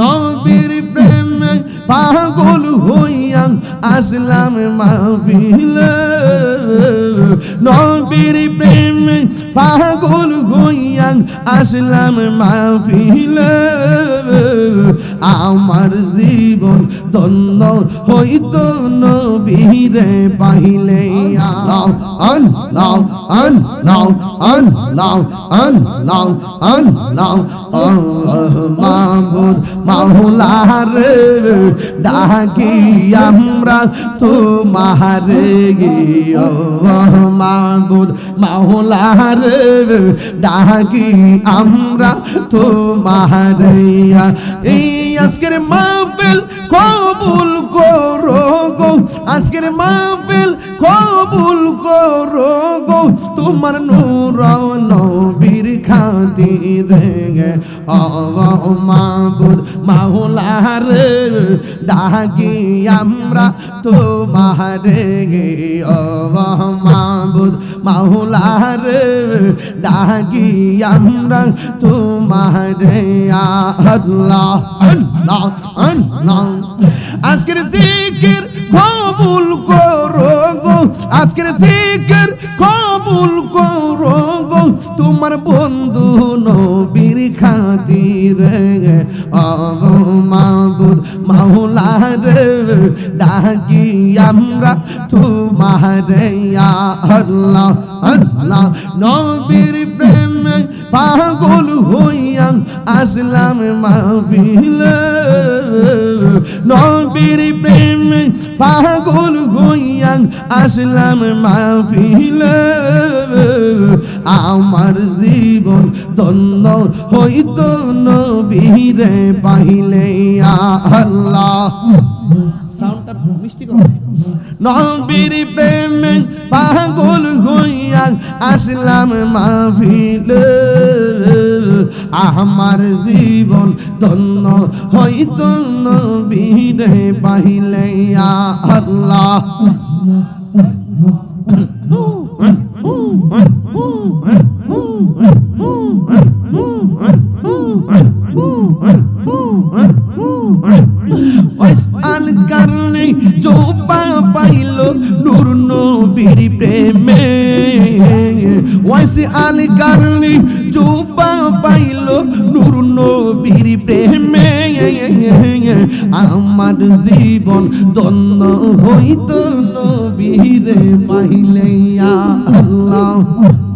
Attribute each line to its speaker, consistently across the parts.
Speaker 1: নবীর প্রেমে পাগল হইয়া আসলাম মাহফিলে। নবীর প্রেমে পাগল হইয়া আসলাম মাহফিলে। আমার জীবন ধন্য হইতো নবীরে পাইলে আল্লাহ আল্লাহ আল্লাহ আল্লাহ আল্লাহ আল্লাহ। মাহবুদ মাহুলারে ডাকি আমরা তোমারে ও মাহবুদ মাহুলারে ডাকি আমরা তোমারে এই আজকের মাহফিল কবুল করো গো। আজকের মাহফিল কবুল করো গো। তোমার নূর নবীর খাতিরে ও মাহবুদ মাওলারে ডাকি আমরা তোমারে ও মাহবুদ মাওলারে ডাকি আমরা তোমারে আল্লাহ আল্লাহ আল্লাহ আজকের জিকির কবুল করো গো আজকের জিকির কবুল করো গো তোমার বন্ধু নবীর খাতিরে। আগো মাবুদ মাওলারে ডাকি আমরা তোমারে আল্লাহ আল্লাহ। নবীর প্রেমে পাগল হইয়া আসলাম মাহফিলে। নবীর প্রেমে পাগল হইয়া আসলাম মাহফিলে। আমার জীবন ধন্য হইতো নবীরে পাইলে আল্লাহ সাউন্ডটা মিষ্টি করো নবীর প্রেমে পাগল হইয়া আসলাম মাহফিলে আমার জীবন ধন্য হইতো নবীরে পাইলে আল্লাহ আল কারণে জোপা পাইল নূর নবীর প্রেমে। ওয়াইস আল কারণে আমার জীবন দন্ন হইত নবীরে পাইলে আল্লাহ।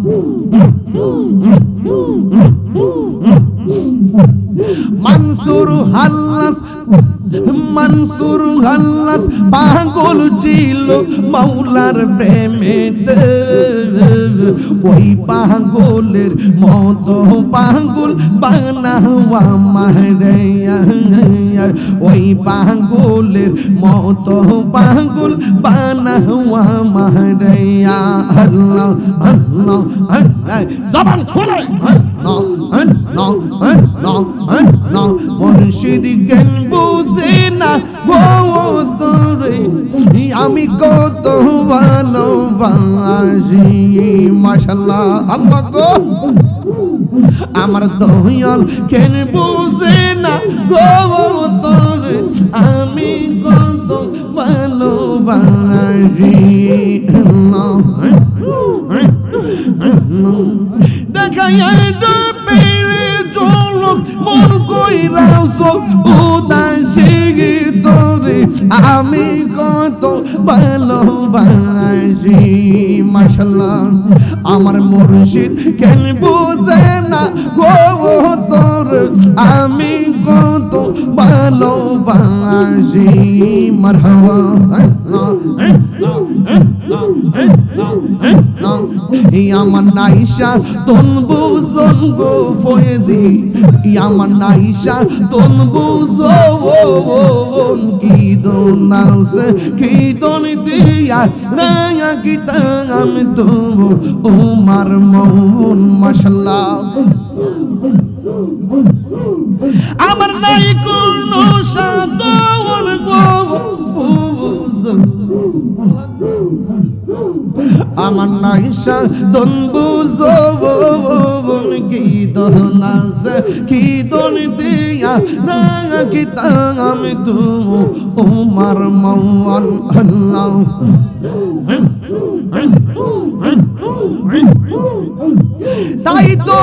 Speaker 1: মানসুর হাল্লাস মানসুর হাল্লাস পাগল ছিল মাওলার প্রেমেতে। ওই পাগলের মতো পাগল বানাওয়া মাহরাইয়া ওই পাগলের মতো পাগল বানাওয়া মাহরাইয়া আল্লাহ আল্লাহ আল্লাহ। জবান খোলে। আমি কত ভালোবাসি মাশাল্লাহ আল্লাহ গো আমার দয়াল কেন বুঝে না তোরে আমি কত ভালোবাসি দেখাই পেরে চলক মন কইরাস উদাসী তোরে আমি কত ভালোবাসি, মাশাল্লাহ, আমার মুর্শিদ কেন বুঝে না গো তোর? আমি কত ভালোবাসি, মারহাবা। আমার নাইশা, তন বুঝন গো ফয়েজি। আমার নাইশা কি দোন নালসে কি দিয়া রায়া কি তো ওমার মন মাশাল্লাহ আমার নাই কোনো সাদন আমার নাইসা দন বুঝবন কি দন আছে কি দিয়া কি আমি তু উমার মৌন আল্লাহ। তাই তো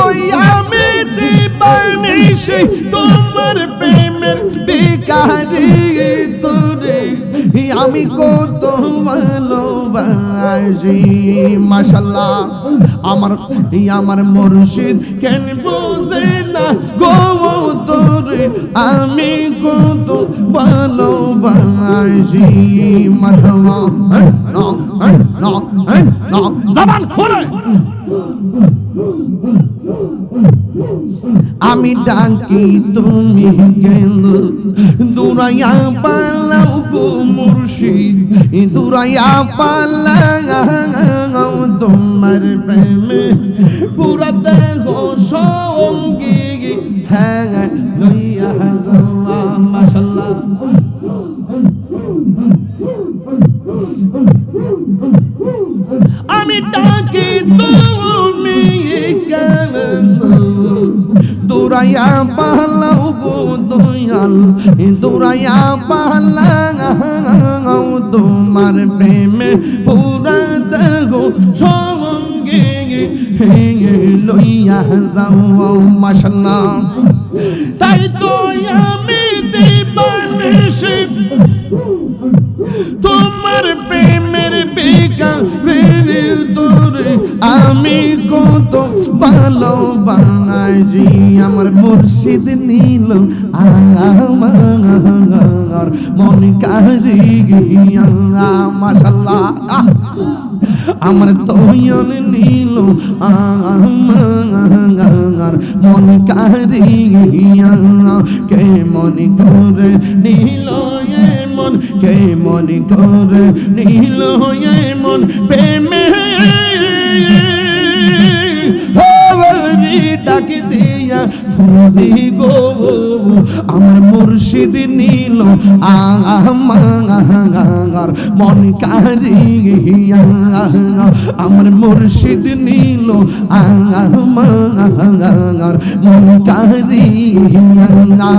Speaker 1: আমি দিবানিসে তোমার প্রেমের বেকারি তোরে। আমি কত ভালোবাসি মাশাল্লাহ আমার আমার মুর্শিদ কেন বোঝে না গো আমি কত ভালোবাসি মারহাবা না না না জবান খোলে আমি ডাকি, তুমি গেল। দুরাইয়া পালাও গো মুর্শিদ, দুরাইয়া পালাও তোমার প্রেমে। পুরা দেহ সঙ্গী হ্যাঁ আমি ডাকি, তুমি দুরাইয়া পালাও গো দয়াল। দুরাইয়া পালাও তোমার প্রেমে পুরা দেগো সঙ্গে লইয়া যাও মাশাল্লাহ। তাই তো আমি তোমার প্রেমের বেকা তোরে আমি কত ভালোবাসি, আমার মুর্শিদ নীল আমার মন কারি গিয়া মাশাল্লাহ আমার তয়ন নীল আমার মন কারি কে মন করে নীল কে মন করে নীল মন প্রেমে আমার মুর্শিদ নীল আমার মন কারিয়া আমার মুর্শিদ নীল আমার মন কারিয়া।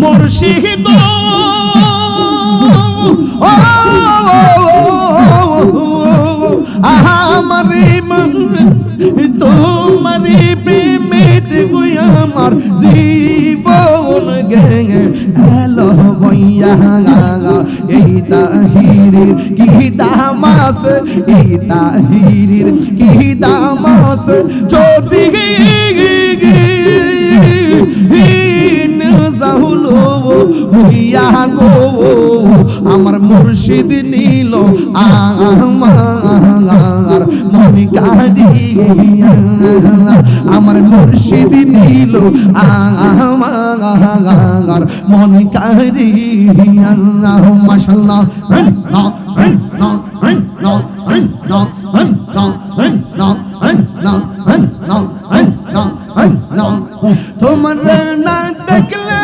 Speaker 1: মুর্শিদ এই তাহিরির কি দামাস এই তাহিরির কি যদি জাহুলো হইয়া গো আমার মুর্শিদ নীল মন কাঁদিয়া আমার মুর্শিদ নীল আমার মন কাঁদিয়া মাশাল্লাহ তোমার না দেখলে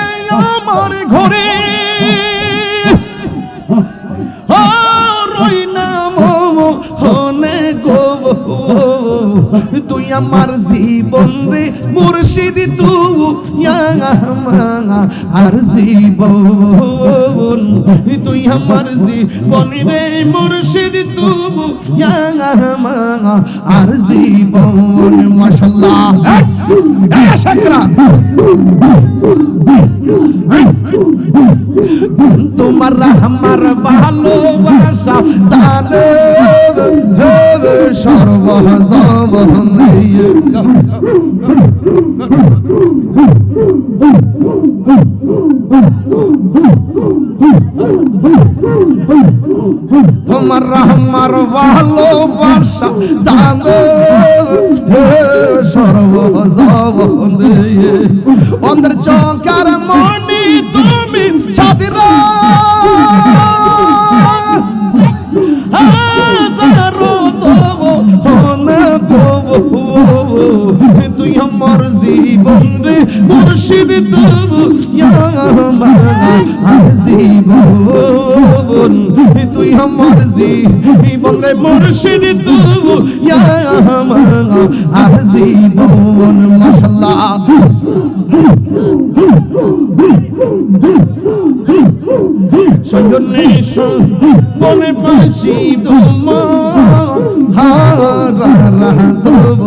Speaker 1: আমার ঘরে ও আমার জীবন রে মুর্শিদ তু আর জীবন। তুই আমার জীবন রে মুর্শিদ তু আর জীবন। মাশাল্লাহ। তোমার আমার ভালোবাসা তোমার আমার ভালোবাসা জানে সর্বজবন অন্দর চৌকার মনি মুর্শিদ তবু আমার জীবন তুই আমার জীবন রে মুর্শিদ তবু আমার জীবন মাশাল্লাহ সজনে বনে পাশি তোমার। হারা রাধব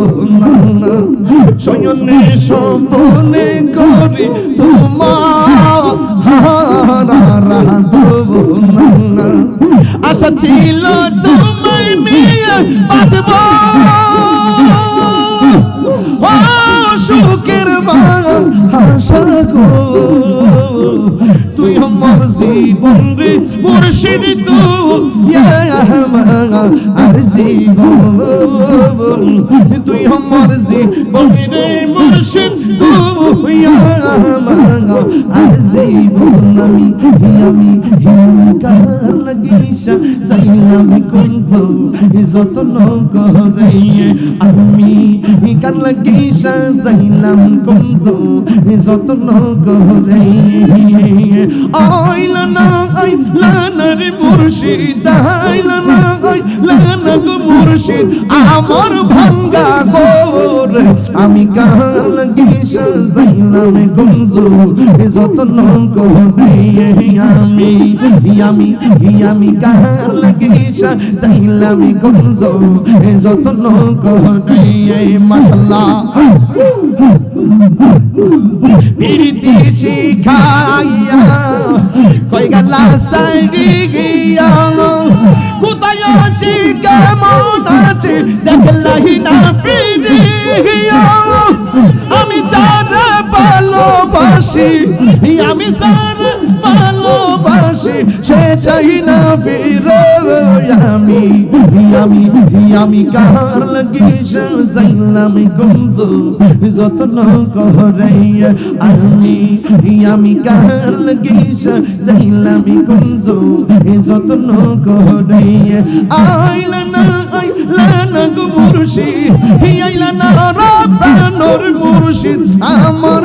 Speaker 1: সজনে সপনে করি তোমার হারা রাধব আশা ছিল তোমায় নিয়ে বাঁচব সুখের ভাষা গো তুই আমার জীবন রে মুর্শিদ তো। আর জীবন তুই আমার জীবন রে আইলা না আইলা না রে মুর্শিদ না আইলা না আমার ভাঙ্গা গোর আমি কার লাগিসা সাইলাম কুনজো যতন করে আমি আমি আমি কার লাগিসা সাইলাম কুনজো যতন করে মাশাআল্লাহ প্রীতি শিখাইয়া কই গেলা সাইডি গিয়া, কোথায় আছি, কেমন আছি, দেখলাহি না ফিরিয়া আমি যার ভালোবাসি আমি যারা ভালোবাসি সে চাই না ফিরে আমি আমি আমি কার লাগিসা সাইলাম কুনজো যতন করে আমি আমি কার লাগিসা যাইলাম কুঞ্জ যতন করে না না আমার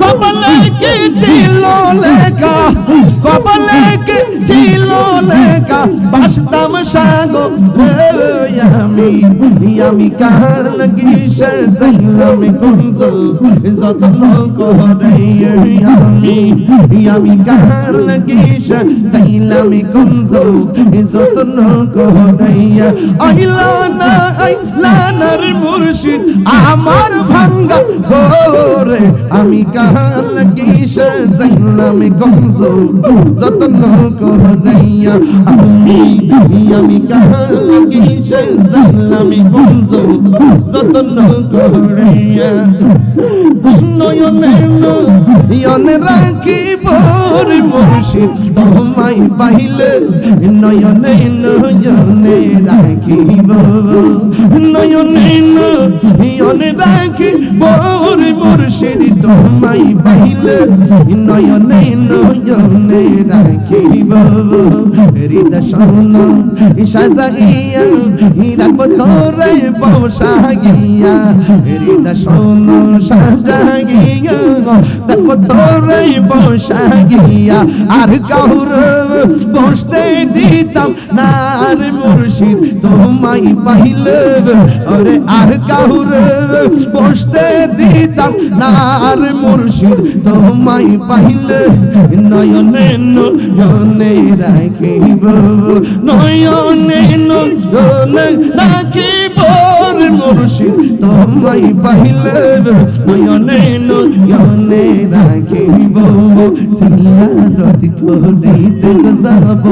Speaker 1: কপালে কি ছিল লেখা কপালে কি ছিল লেখা বাসতাম সাগো আমি আমি কার লাগিসে যাইলাম কুঞ্জল, যতন করে আমি আমি কার মুর্শিদ, আমার ভাঙ্গা ভোরে আমি কার লাগিসে যাইলাম কুঞ্জল, যতন করে আমি আমি লাগিসে সালামি কুঞ্জ যতন করিয়া নয়নে নয়নে রাখি বর মুর্শিদ তোমায় পাইলে নয়নে নয়নে রাখিব নয়নে নয়নে রাখি বর মুর্শিদ তোমায় পাইলে নয়নে নয়নে রাখিব। হৃদয় শোন সাজাইয়া রাখব তোরে বসাইয়া হৃদয় শোন সাজাইয়া রাখব তোরে আর কাউর বসতে দিতাম না আর মুর্শিদ তোমায় পাইলে। আরে কাউর বসতে দিতাম না আর মুর্শিদ তোমায় পাইলে নয়নে নয়নে রাখিব নয়নে নয়নে রাখিব। মুর্শিদ তোমায় পাইলে নয়নে নয়নে রাখিব। সিয়ারত করিতে যাব।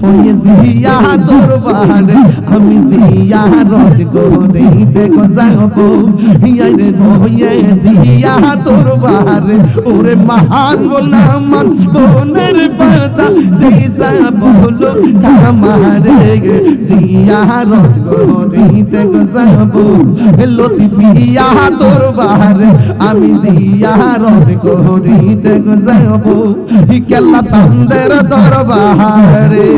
Speaker 1: পয়সিয়া দরবারে আমি জিয়ারত করিতে যাব। ইয়ারে রয়ে জিয়া দরবারে, ওরে মহান গোলাম বোনের পাতা জিসা বলো কামারে জিয়ারত করিতে যাব। মাহবুব লতিফিয়া দরবারে আমি জিয়ারত করিতে যাব কেলা সন্দের দরবারে।